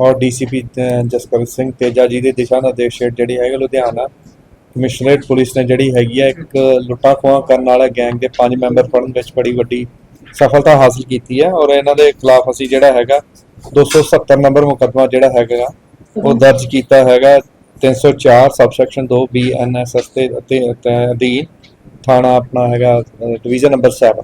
ਔਰ ਡੀਸੀਪੀ ਜਸਕਰ ਸਿੰਘ ਤੇਜਾ ਜੀ ਦੇ ਦਿਸ਼ਾ ਨਿਰਦੇਸ਼ ਜਿਹੜੀ ਹੈਗੀ ਲੁਧਿਆਣਾ, ਕਮਿਸ਼ਨਰੇਟ ਪੁਲਿਸ ਨੇ ਜਿਹੜੀ ਹੈਗੀ ਹੈ ਇੱਕ ਲੁੱਟਾਂ ਖੋਹਾਂ ਕਰਨ ਵਾਲਾ ਗੈਂਗ ਦੇ ਪੰਜ ਮੈਂਬਰ ਫੜਨ ਵਿੱਚ ਬੜੀ ਵੱਡੀ ਸਫਲਤਾ ਹਾਸਲ ਕੀਤੀ ਹੈ ਔਰ ਇਹਨਾਂ ਦੇ ਖਿਲਾਫ ਅਸੀਂ ਜਿਹੜਾ ਹੈਗਾ 270 ਨੰਬਰ ਮੁਕੱਦਮਾ ਜਿਹੜਾ ਹੈਗਾ ਉਹ ਦਰਜ ਕੀਤਾ ਹੈਗਾ। 304 ਸਬਸੈਕਸ਼ਨ 2 ਬੀਐਨਐਸਐਸ ਤੇ ਅਤੇ ਅਤੇ ਅਧੀਨ ਥਾਣਾ ਆਪਣਾ ਹੈਗਾ ਡਿਵੀਜ਼ਨ ਨੰਬਰ 7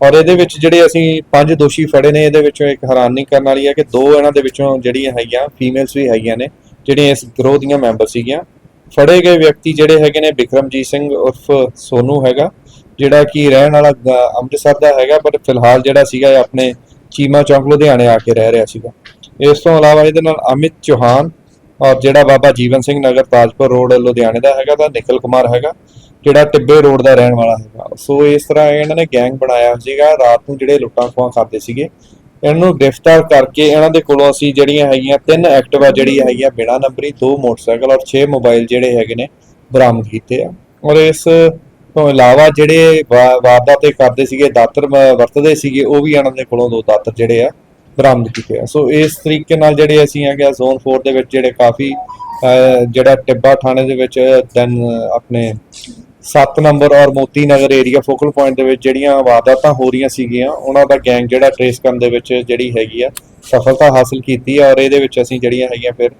ਔਰ ਇਹਦੇ ਵਿੱਚ ਜਿਹੜੇ ਅਸੀਂ ਪੰਜ ਦੋਸ਼ੀ ਫੜੇ ਨੇ, ਇਹਦੇ ਵਿੱਚੋਂ ਇੱਕ ਹੈਰਾਨੀ ਕਰਨ ਵਾਲੀ ਹੈ ਕਿ ਦੋ ਇਹਨਾਂ ਦੇ ਵਿੱਚੋਂ ਜਿਹੜੀਆਂ ਹੈਗੀਆਂ ਫੀਮੇਲਸ ਵੀ ਹੈਗੀਆਂ ਨੇ, ਜਿਹੜੀਆਂ ਇਸ ਗਰੋਹ ਦੀਆਂ ਮੈਂਬਰ ਸੀਗੀਆਂ। ਫੜੇ ਗਏ ਵਿਅਕਤੀ ਜਿਹੜੇ ਹੈਗੇ ਨੇ ਬਿਕਰਮਜੀਤ ਸਿੰਘ ਉਰਫ ਸੋਨੂ ਹੈਗਾ, ਜਿਹੜਾ ਕਿ ਰਹਿਣ ਵਾਲਾ ਅੰਮ੍ਰਿਤਸਰ ਦਾ ਹੈਗਾ, ਪਰ ਫਿਲਹਾਲ ਜਿਹੜਾ ਸੀਗਾ ਆਪਣੇ ਚੀਮਾ ਚੌਂਕ ਲੁਧਿਆਣੇ ਆ ਕੇ ਰਹਿ ਰਿਹਾ ਸੀਗਾ। ਇਸ ਤੋਂ ਇਲਾਵਾ ਇਹਦੇ ਨਾਲ ਅਮਿਤ ਚੌਹਾਨ ਔਰ ਜਿਹੜਾ ਬਾਬਾ ਜੀਵਨ ਸਿੰਘ ਨਗਰ ਤਾਜਪੁਰ ਰੋਡ ਲੁਧਿਆਣੇ ਦਾ ਹੈਗਾ, ਤਾਂ ਨਿਖਲ ਕੁਮਾਰ ਹੈਗਾ। ਜਿਹੜਾ ਟਿੱਬੇ ਰੋਡ ਦਾ ਰਹਿਣ ਵਾਲਾ ਹੈਗਾ ਸੋ ਇਸ ਤਰ੍ਹਾਂ ਇਹਨਾਂ ਨੇ ਗੈਂਗ ਬਣਾਇਆ ਸੀਗਾ ਰਾਤ ਨੂੰ ਜਿਹੜੇ ਲੁੱਟਾਂ ਖੋਹਾਂ ਕਰਦੇ ਸੀਗੇ। ਇਹਨਾਂ ਨੂੰ ਗ੍ਰਿਫਤਾਰ ਕਰਕੇ ਇਹਨਾਂ ਦੇ ਕੋਲੋਂ ਅਸੀਂ ਜਿਹੜੀਆਂ ਹੈਗੀਆਂ ਤਿੰਨ ਐਕਟਿਵਾ ਜਿਹੜੀ ਹੈਗੀਆਂ ਬਿਨਾ ਨੰਬਰੀ ਦੋ ਮੋਟਰਸਾਈਕਲ ਔਰ 6 ਮੋਬਾਈਲ ਜਿਹੜੇ ਹੈਗੇ ਨੇ ਬਰਾਮਦ ਕੀਤੇ ਆ। ਔਰ ਇਸ ਤੋਂ ਇਲਾਵਾ ਜਿਹੜੇ ਵਾ- ਵਾਰਦਾਤ ਕਰਦੇ ਸੀਗੇ ਦਾਤਰ ਵਰਤਦੇ ਸੀਗੇ ਉਹ ਵੀ ਇਹਨਾਂ ਦੇ ਕੋਲੋਂ ਦੋ ਦਾਤਰ ਜਿਹੜੇ ਆ ਬਰਾਮਦ ਕੀਤੇ ਆ। ਸੋ ਇਸ ਤਰੀਕੇ ਨਾਲ ਜਿਹੜੇ ਅਸੀਂ ਹੈਗੇ ਆ ਜ਼ੋਨ 4 ਦੇ ਵਿੱਚ ਜਿਹੜੇ ਕਾਫੀ ਅਹ, ਜਿਹੜਾ ਟਿੱਬਾ ਥਾਣੇ ਦੇ ਵਿੱਚ ਦੈਨ ਆਪਣੇ 7 ਨੰਬਰ ਔਰ Moti Nagar area focal point ਦੇ ਵਿੱਚ ਜਿਹੜੀਆਂ ਵਾਰਦਾਤਾਂ ਹੋ ਰਹੀਆਂ ਸੀਗੀਆਂ, ਉਹਨਾਂ ਦਾ ਗੈਂਗ ਜਿਹੜਾ ਟ੍ਰੇਸ ਕਰਨ ਦੇ ਵਿੱਚ ਜਿਹੜੀ ਹੈਗੀ ਆ, ਸਫਲਤਾ ਹਾਸਲ ਕੀਤੀ ਆ ਔਰ ਇਹਦੇ ਵਿੱਚ ਅਸੀਂ ਜਿਹੜੀਆਂ ਹੈਗੀਆਂ ਫਿਰ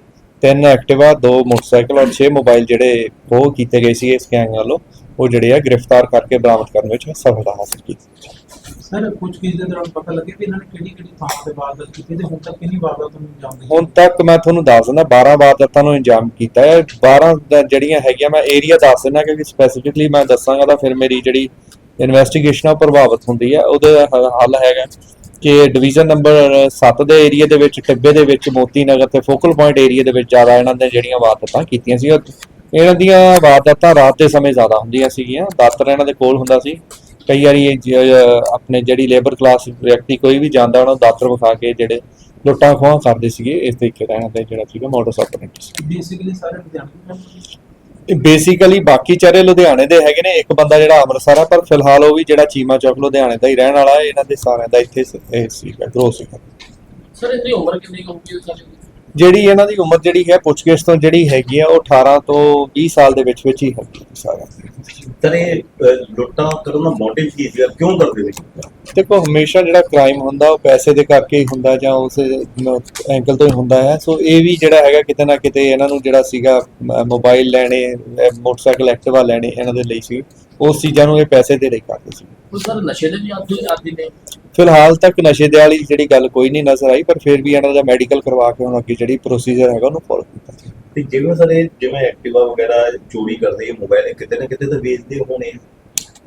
ਤਿੰਨ ਐਕਟਿਵਾ ਦੋ ਮੋਟਰਸਾਈਕਲ ਔਰ 6 ਮੋਬਾਈਲ ਜਿਹੜੇ ਉਹ ਕੀਤੇ ਗਏ ਸੀ ਇਸ ਗੈਂਗ ਵੱਲੋਂ, ਉਹ ਜਿਹੜੇ ਆ ਗ੍ਰਿਫਤਾਰ ਕਰਕੇ ਬਰਾਮਦ ਕਰਨ ਵਿੱਚ ਸਫਲਤਾ ਹਾਸਲ ਕੀਤੀ। ਸਰ ਕੁਝ ਚੀਜ਼ ਦੇ ਦੌਰਾਨ ਪਤਾ ਲੱਗੇ ਕਿ ਇਹਨਾਂ ਨੇ ਕਿਹੜੀ ਕਿਹੜੀ ਥਾਂ ਤੇ ਵਾਰਦਾਤ ਕੀਤੀ ਤੇ ਹੁਣ ਤੱਕ ਕਿੰਨੀ ਵਾਰਦਾਤ ਨੂੰ ਅੰਜਾਮ ਦਿੱਤਾ? ਹੁਣ ਤੱਕ ਮੈਂ ਤੁਹਾਨੂੰ ਦੱਸ ਦਿੰਦਾ 12 ਵਾਰਦਾਤਾਂ ਨੂੰ ਅੰਜਾਮ ਕੀਤਾ ਹੈ। 12 ਦਾ ਜਿਹੜੀਆਂ ਹੈਗੀਆਂ, ਮੈਂ ਏਰੀਆ ਦੱਸ ਦਿੰਦਾ ਕਿਉਂਕਿ ਸਪੈਸੀਫਿਕਲੀ ਮੈਂ ਦੱਸਾਂਗਾ ਤਾਂ ਫਿਰ ਮੇਰੀ ਜਿਹੜੀ ਇਨਵੈਸਟੀਗੇਸ਼ਨ ਆ ਪ੍ਰਭਾਵਿਤ ਹੁੰਦੀ ਹੈ। ਉਹਦੇ ਹੱਲ ਹੈਗਾ ਕਿ ਡਿਵੀਜ਼ਨ ਨੰਬਰ 7 ਦੇ ਏਰੀਆ ਦੇ ਵਿੱਚ, ਟਿੱਬੇ ਦੇ ਵਿੱਚ ਮੋਤੀ ਨਗਰ ਤੇ ਫੋਕਲ ਪੁਆਇੰਟ ਏਰੀਆ ਦੇ ਵਿੱਚ ਜ਼ਿਆਦਾ ਇਹਨਾਂ ਨੇ ਜਿਹੜੀਆਂ ਵਾਰਦਾਤਾਂ ਕੀਤੀਆਂ ਸੀ। ਇਹਨਾਂ ਦੀਆਂ ਵਾਰਦਾਤਾਂ ਰਾਤ ਦੇ ਸਮੇਂ ਜ਼ਿਆਦਾ ਹੁੰਦੀਆਂ ਸੀਗੀਆਂ। ਦਾਤਰ ਇਹਨਾਂ ਦੇ ਕੋਲ ਹੁੰਦਾ ਸੀ। ਕਈ ਵਾਰੀ ਆਪਣੇ ਜਿਹੜੀ ਲੇਬਰ ਕਲਾਸ ਵਿਅਕਤੀ ਕੋਈ ਵੀ ਜਾਂਦਾ ਉਹਨਾਂ ਨੂੰ ਦਾਤਰ ਵਿਖਾ ਕੇ ਜਿਹੜੇ ਲੁੱਟਾਂ ਖੋਹਾਂ ਕਰਦੇ ਸੀਗੇ ਇਸ ਤਰੀਕੇ ਦਾ ਇਹਨਾਂ ਦਾ ਜਿਹੜਾ ਸੀਗਾ ਮੋਡਸ ਆਪਰੇਟਸ ਸੀ। ਬੇਸਿਕਲੀ ਸਾਰੇ ਲੁਧਿਆਣੇ ਦੇ ਇਹ ਬੇਸਿਕਲੀ ਬਾਕੀ ਚਾਰੇ ਲੁਧਿਆਣੇ ਦੇ ਹੈਗੇ ਨੇ ਇੱਕ ਬੰਦਾ ਜਿਹੜਾ ਅੰਮ੍ਰਿਤਸਰ ਆ ਪਰ ਫਿਲਹਾਲ ਉਹ ਵੀ ਜਿਹੜਾ ਚੀਮਾ ਚੌਕ ਲੁਧਿਆਣੇ ਦਾ ਹੀ ਰਹਿਣ ਵਾਲਾ ਹੈ ਇਹਨਾਂ ਦੇ ਸਾਰਿਆਂ ਦਾ ਇੱਥੇ ਸੀਗਾ ਗਰੋ ਸੀਗਾ। ਸਰ ਇਹਦੀ ਉਮਰ ਕਿੰਨੀ ਹੋਊਗੀ ਸਰ ਜਿਹੜੀ ਇਹਨਾਂ ਦੀ ਉਮਰ ਜਿਹੜੀ ਹੈ ਪੁੱਛਗਿੱਛ ਤੋਂ ਜਿਹੜੀ ਹੈਗੀ ਆ ਉਹ 18 ਤੋਂ 20 ਸਾਲ ਦੇ ਵਿੱਚ ਵਿੱਚ ਹੀ ਹੈਗੀ ਆ ਸਰ। ਇਹ ਅਹ, ਲੁੱਟਾਂ ਕਰਨ ਦਾ ਮੋਟਿਵ ਕੀ ਸੀਗਾ? ਕਿਉਂ ਕਰਦੇ ਨੇ ਦੇਖੋ ਹਮੇਸ਼ਾ ਜਿਹੜਾ ਕ੍ਰਾਈਮ ਹੁੰਦਾ ਉਹ ਪੈਸੇ ਦੇ ਕਰਕੇ ਹੀ ਹੁੰਦਾ ਜਾਂ ਉਸ ਐਂਗਲ ਤੋਂ ਹੀ ਹੁੰਦਾ ਹੈ। ਸੋ ਇਹ ਵੀ ਜਿਹੜਾ ਹੈਗਾ ਕਿਤੇ ਨਾ ਕਿਤੇ ਇਹਨਾਂ ਨੂੰ ਜਿਹੜਾ ਸੀਗਾ ਮੋਬਾਈਲ ਲੈਣੇ ਮੋਟਰਸਾਈਕਲ ਐਕਟਿਵਾ ਲੈਣੇ ਇਹਨਾਂ ਦੇ ਲਈ ਸੀ। ਉਸ ਚੀਜ਼ਾਂ ਨੂੰ ਇਹ ਪੈਸੇ ਦੇ ਲਈ ਕਰਦੇ ਸੀ ਉਹ ਸਰ ਨਸ਼ੇ ਦੇ ਵੀ ਆਦੀ ਆਦੀ ਨੇ ਫਿਲਹਾਲ ਤੱਕ ਨਸ਼ੇ ਦੇ ਵਾਲੀ ਜਿਹੜੀ ਗੱਲ ਕੋਈ ਨਹੀਂ ਨਜ਼ਰ ਆਈ ਪਰ ਫਿਰ ਵੀ ਇਹਨਾਂ ਦਾ ਮੈਡੀਕਲ ਕਰਵਾ ਕੇ ਹੁਣ ਅੱਗੇ ਜਿਹੜੀ ਪ੍ਰੋਸੀਜਰ ਹੈਗਾ ਉਹਨੂੰ ਫੋਲੋ ਕੀਤਾ। ਤੇ ਜਿਵੇਂ ਸਰ ਇਹ ਜਿਵੇਂ ਐਕਟਿਵਾ ਵਗੈਰਾ ਚੋਰੀ ਕਰਦੇ ਮੋਬਾਈਲ ਕਿਤੇ ਨਾ ਕਿਤੇ ਤਾਂ ਵੇਚਦੇ ਹੋਣੇ ਆ।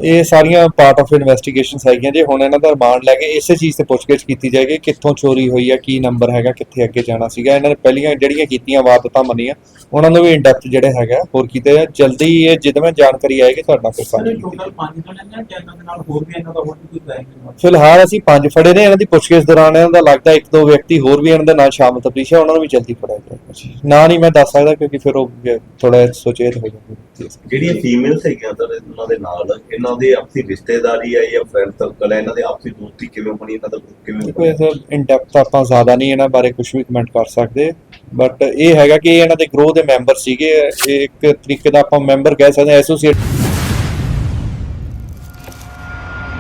ਇਹ ਸਾਰੀਆਂ ਪਾਰਟ ਆਫ ਇਨਵੈਸਟੀਗੇਸ਼ਨਸ ਹੈਗੀਆਂ ਜੇ ਹੁਣ ਇਹਨਾਂ ਦਾ ਰਿਮਾਂਡ ਲੈ ਕੇ ਇਸੇ ਚੀਜ਼ ਤੇ ਪੁੱਛਗਿੱਛ ਕੀਤੀ ਜਾਏਗੀ ਕਿੱਥੋਂ ਚੋਰੀ ਹੋਈ ਆ ਕੀ ਨੰਬਰ ਹੈਗਾ ਕਿੱਥੇ ਅੱਗੇ ਜਾਣਾ ਸੀਗਾ ਇਹਨਾਂ ਨੇ ਪਹਿਲੀਆਂ ਜਿਹੜੀਆਂ ਕੀਤੀਆਂ ਵਾਰਦਾਤਾਂ ਮੰਨੀਆਂ ਉਹਨਾਂ ਨੂੰ ਵੀ ਇਨ ਡੈਪਥ ਜਿਹੜੇ ਹੈਗਾ ਹੋਰ ਕੀਤੇ ਜਲਦੀ ਇਹ ਜਦੋਂ ਮੈਂ ਜਾਣਕਾਰੀ ਆਏਗੀ ਤੁਹਾਡਾ ਫਿਰ ਸਰ ਸਾਂਝੀ ਟੋਟਲ ਪੰਜ ਜਣੇ ਨੇ ਕਿ ਇਹਨਾਂ ਦੇ ਨਾਲ ਹੋਰ ਵੀ ਇਹਨਾਂ ਦਾ ਹੋਰ ਵੀ ਕੋਈ ਫਿਲਹਾਲ ਅਸੀਂ ਪੰਜ ਫੜੇ ਨੇ ਇਹਨਾਂ ਦੀ ਪੁੱਛਗਿੱਛ ਦੌਰਾਨ ਇਹਨਾਂ ਦਾ ਲੱਗਦਾ ਇੱਕ ਦੋ ਵਿਅਕਤੀ ਹੋਰ ਵੀ ਇਹਨਾਂ ਦੇ ਨਾਲ ਸ਼ਾਮਲ ਹੈ ਉਹਨਾਂ ਨੂੰ ਵੀ ਜਲਦੀ ਫੜਿਆ ਜਾਏਗਾ। ਨਾ ਨਹੀਂ ਮੈਂ ਦੱਸ ਸਕਦਾ ਕਿਉਂਕਿ ਫਿਰ ਉਹ ਥੋੜਾ ਸੁਚੇਤ ਹੋ ਜਾਂਦੇ ਜਿਹੜੀਆਂ ਫੀਮੇਲਸ ਹੈਗੀਆਂ ਸਰ ਇਹਨਾਂ ਦੇ ਨਾਲ ਇਹਨਾਂ ਦੇ ਆਪਸੀ ਰਿਸ਼ਤੇਦਾਰੀ ਹੈ ਜਾਂ ਫਰੈਂਡ ਸਰਕਲ ਹੈ ਇਹਨਾਂ ਦੇ ਆਪਸੀ ਦੋਸਤੀ ਕਿਵੇਂ ਬਣੀ ਇਹਨਾਂ ਦਾ ਕਿਵੇਂ ਬਣਿਆ? ਇਹ ਇਨ ਡੈਪਥ ਆਪਾਂ ਜ਼ਿਆਦਾ ਨਹੀਂ ਇਹਨਾਂ ਬਾਰੇ ਕੁਝ ਵੀ ਕਮੈਂਟ ਕਰ ਸਕਦੇ ਬਟ ਇਹ ਹੈਗਾ ਕਿ ਇਹ ਇਹਨਾਂ ਦੇ ਗਰੋਹ ਦੇ ਮੈਂਬਰ ਸੀਗੇ ਇਹ ਇੱਕ ਤਰੀਕੇ ਦਾ ਆਪਾਂ ਮੈਂਬਰ ਕਹਿ ਸਕਦੇ ਹਾਂ ਐਸੋਸੀਏਟ